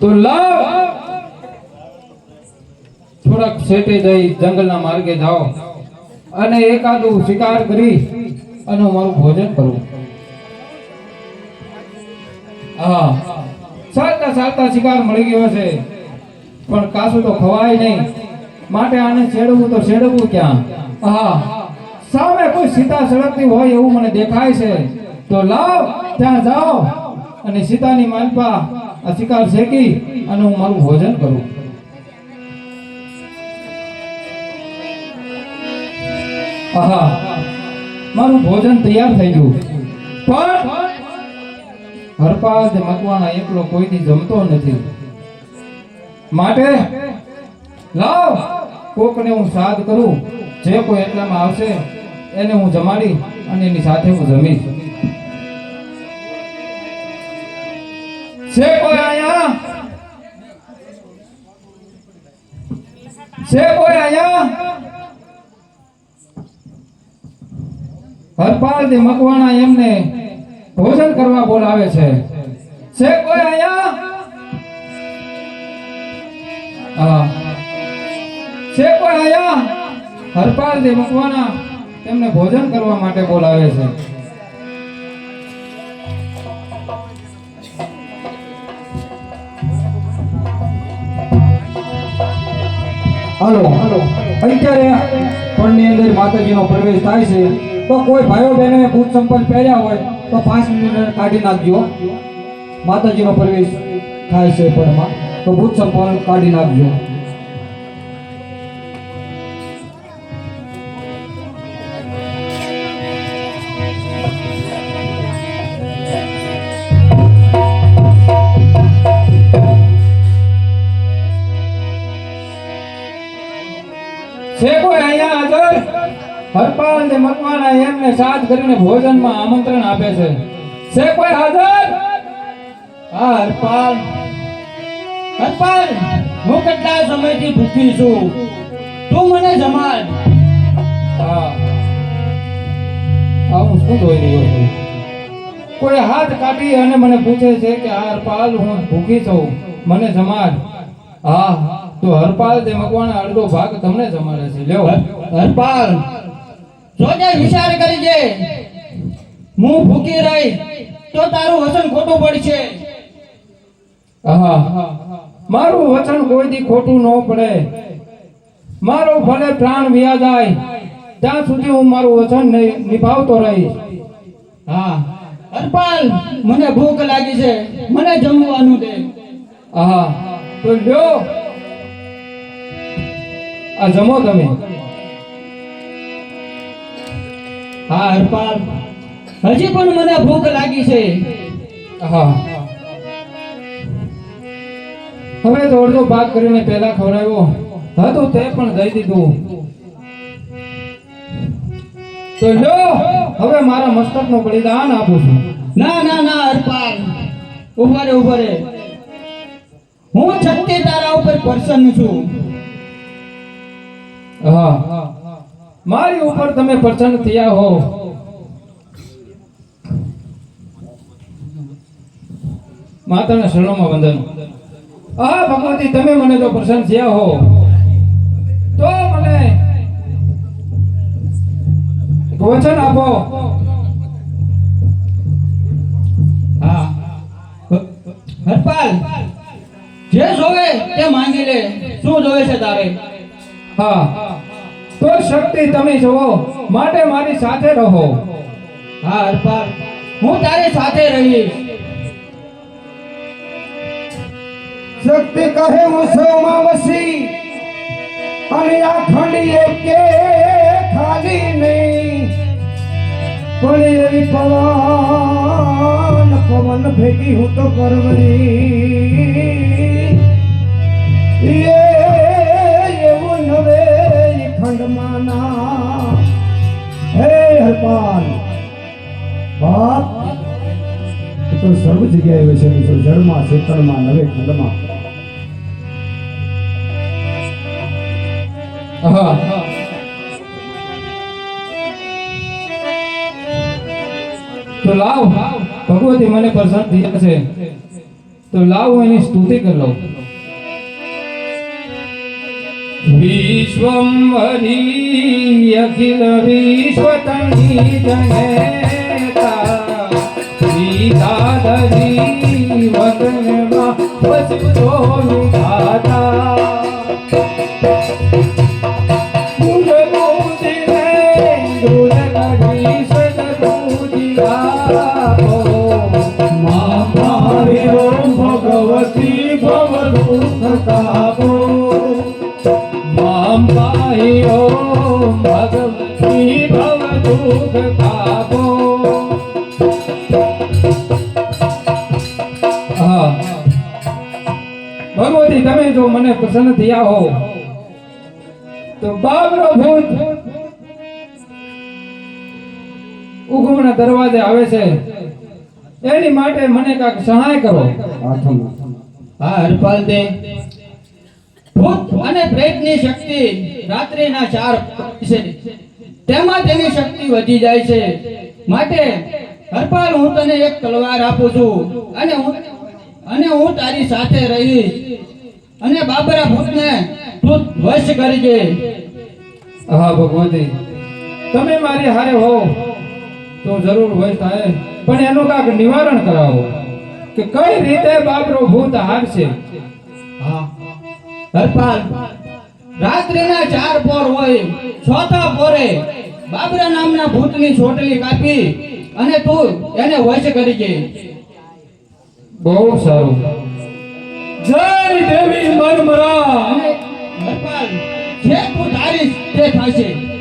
તો લાવ! થોડાક સેટે જઈ જંગલના માર્ગે જાઓ અને એકાદું શિકાર કરી અને મારું ભોજન કરવું હા ચાલતા ચાલતા શિકાર મળી ગયો છે. પણ કાસું તો ખવાય નહીં. માટે આને છેડવું તો છેડવું ક્યાં? હા સામે કોઈ સીતા સળગતી હોય એવું મને દેખાય છે. તો લાવ, ત્યાં જાઓ. અને સીતાની માલપા આ શિકાર શેકી અને હું મારું ભોજન કરું. આહા, મારું ભોજન તૈયાર થઈ ગયું. પણ હરપાદ મકવાણા એકલો કોઈથી જમતો નથી. માટે લાવ, કોકને હું સાદ કરું. જે કોઈ એટલામાં આવશે, એને હું જમાડી અને એની સાથે હું જમીશ. છે કોઈ અહીંયા? છે કોઈ અહીંયા? હરપાલ દે મકવાણા એમને ભોજન કરવા બોલાવે છે. છે કોઈ આયા હા. છે કોઈ અહીંયા? હરપાલ દે મકવાણા તેમને ભોજન કરવા માટે બોલાવે છે. હાલો. અત્યારે પણની અંદર માતાજીનો પ્રવેશ થાય છે. તો કોઈ ભાઈઓ બહેનોએ ભૂત સંપલ પહેર્યા હોય, તો પાંચ મિનિટ કાઢી નાખજો. માતાજીનો પ્રવેશ થાય છે પણમાં તો ભૂત સંપલ કાઢી નાખજો. હરપાલ જે મકવાણા એમને સાથ કરીને ભોજનમાં આમંત્રણ આપે છે. છે કોઈ હાજર? હા, હરપાલ. હરપાલ, હું કેટલા સમયથી ભૂખી છું? તું મને જમાડ. હા. આ હું શું જોઈ રહ્યો છું? કોઈ હાથ કાઢી અને મને પૂછે છે કે આ હરપાલ, હું ભૂખી છું. મને જમાડ. હા, તો હરપાલ તે મકવાના અડધો ભાગ તમને જમાડે છે. લ્યો. હરપાલ. જોજે વિચાર કરજે. હું ભૂખી રહી તો તારું વચન ખોટું પડશે. મારું વચન કોઈ દી ખોટું ન પડે. મારો ભલે પ્રાણ વ્યા જાય ત્યાં સુધી હું મારું વચન નિભાવતો રહીશ. હા. હરપાલ મને ભૂખ લાગી છે. મને જમવાનું દે. આહા. તો લ્યો. આ જમો તમે. હા હરપાલ હજી પણ મને ભૂખ લાગી છે. હવે તો અડધો ભાગ કરીને પહેલા ખવડાવ્યો. હતું તે પણ દઈ દીધું. તો લો હવે મારા મસ્તકનું બલિદાન આપું છું. ના ના ના હરપાલ ઊભા ઉભરે ઊભા રે. હું છત્તી તારા ઉપર પ્રસન્ન છું. હા હા. મારી ઉપર તમે પ્રસન્ન થયા હો. માતાના શરણોમાં વંદન. આ ભગવતી તમે મને તો પ્રસન્ન થયા હો. તો મને વચન આપો. હા. હરપાલ, જે જોવે તે માંગી લે. શું જોવે છે તારે? હા. તો શક્તિ તમે જુઓ માટે મારી સાથે રહો. હા હરપાલ હું તારી સાથે રહીશ. શક્તિ કહે હું સૌમાં વસી અને આ ખંડી કે ખાલી નહીં. પણ એવી પવન પવન ભેગી હું તો કરવરી તો સર્વ જગ્યાએ વસેલું છે જળમાં શીતળમાં નવે ખંડમાં. હા તો લાવ, ભગવતી મને પ્રસન્ન થયા છે. તો લાવો એની સ્તુતિ કરી લઉં. વિશ્વંભરી અખિલ વિશ્વતની જનેતા વિદાધરી વતનમાં વસતો વિધાતા દૂર દૂધને દૂર કરી સદબુદ્ધિઆપો. મા મારી ભગવતી ભવ દુઃખ કાપો મામ પાહી ઓમ ભગવતી ભવ દુઃખ કાપો ભગવતી તમે જો મને પ્રસન્ન થયા હો, તો બાબરો ભૂત ઉગમના દરવાજે આવે છે. એની માટે મને કાક સહાય કરો. હા હરપાલ દે ભૂત અને પ્રેતની શક્તિ રાત્રિના ચાર છે. તેમાં તેની શક્તિ વધી જાય છે. માટે, હરપાલ, હું તને એક તલવાર આપું છું. અને હું અને હું તારી સાથે રહીશ. અને બાબરા ભૂતને તું વશ દે. હા ભગવતી. તમે મારી હારે હો તો જરૂર હોય થાય પણ એનું કાક નિવારણ કરાવો કે કઈ રીતે બાપરો ભૂત હારશે. હા. હરપાલ રાત્રિના ચાર પોર હોય ચોથા પોરે બાબરા નામના ભૂતની ચોટલી કાપી અને તું એને વશ કરજે બહુ સારું. જય દેવી મનમરા. અને જે તું ધારીશ તે થશે.